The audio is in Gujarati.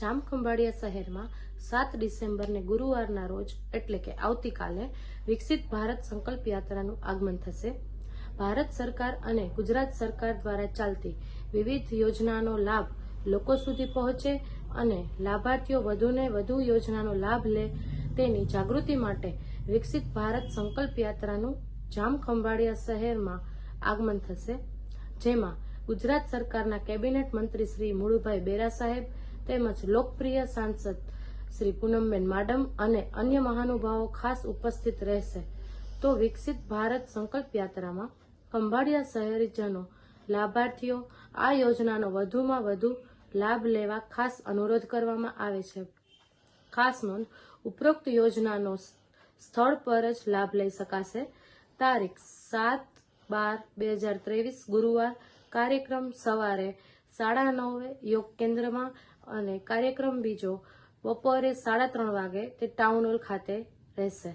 જામખંભાળિયા શહેરમાં સાત ડિસેમ્બરને ગુરુવારના રોજ, એટલે કે આવતીકાલે, વિકસિત ભારત સંકલ્પ યાત્રાનું આગમન થશે. ભારત સરકાર અને ગુજરાત સરકાર દ્વારા ચાલતી વિવિધ યોજનાનો લાભ લોકો સુધી પહોંચે અને લાભાર્થીઓ વધુને વધુ યોજનાનો લાભ લે તેની જાગૃતિ માટે વિકસિત ભારત સંકલ્પ યાત્રાનું જામખંભાળિયા શહેરમાં આગમન થશે. જેમાં ગુજરાત સરકારના કેબિનેટ મંત્રી શ્રી મુળુભાઈ બેરા સાહેબ તેમજ લોકપ્રિય સાંસદ શ્રી પૂનમબેન માડમ અને અન્ય મહાનુભાવો ખાસ ઉપસ્થિત રહેશે. તો વિકસિત ભારત સંકલ્પ યાત્રામાં ખંભાળિયા શહેરીજનો, લાભાર્થીઓ, આ યોજનાનો વધુમાં વધુ લાભ લેવા ખાસ અનુરોધ કરવામાં આવે છે. ખાસ નોંધ ઉપરોક્ત યોજનાનો સ્થળ પર જ લાભ લઈ શકાશે. તારીખ સાત બાર બે હજાર ત્રેવીસ ગુરુવાર કાર્યક્રમ સવારે સાડા નવે યોગ કેન્દ્રમાં અને કાર્યક્રમ બીજો બપોરે સાડા ત્રણ વાગે તે ટાઉન હોલ ખાતે રહેશે